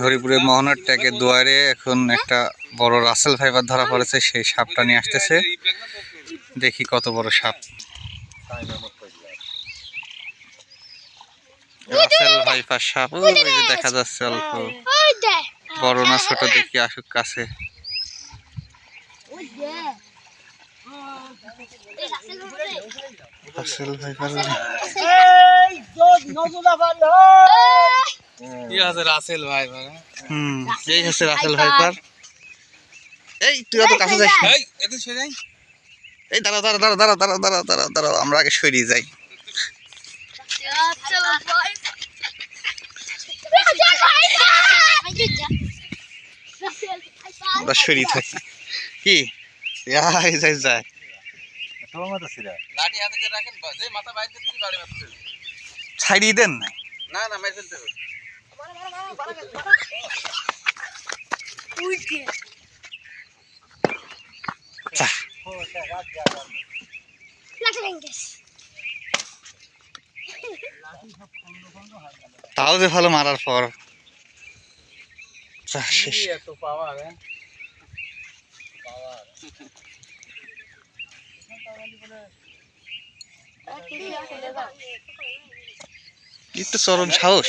হরিপুরের মোহনার ট্যাগের দুয়ারে এখন একটা বড় রাসেল ফাইবার ধরা পড়েছে, সেই সাপটা নিয়ে আসতেছে। দেখি কত বড় সাপ। রাসেল সাপ দেখা যাচ্ছে অল্প। বড় না ছোট দেখি, আসুক কাছে। রাসেল কি আছে রাসেল ভাই ভাই হুম। এই হচ্ছে রাসেল ভাইপার এই তুই অত কাছে যাস এই এতে সে যাই। এই দাঁড়াও দাঁড়াও আমরা আগে সরিয়ে যাই। আমরা সরিয়ে থাকি কি? যাই ছাড়িয়ে দেন না। না হবে। যা। তাও যে ভালো মারার পর। শেষ। একটু চরম সাহস।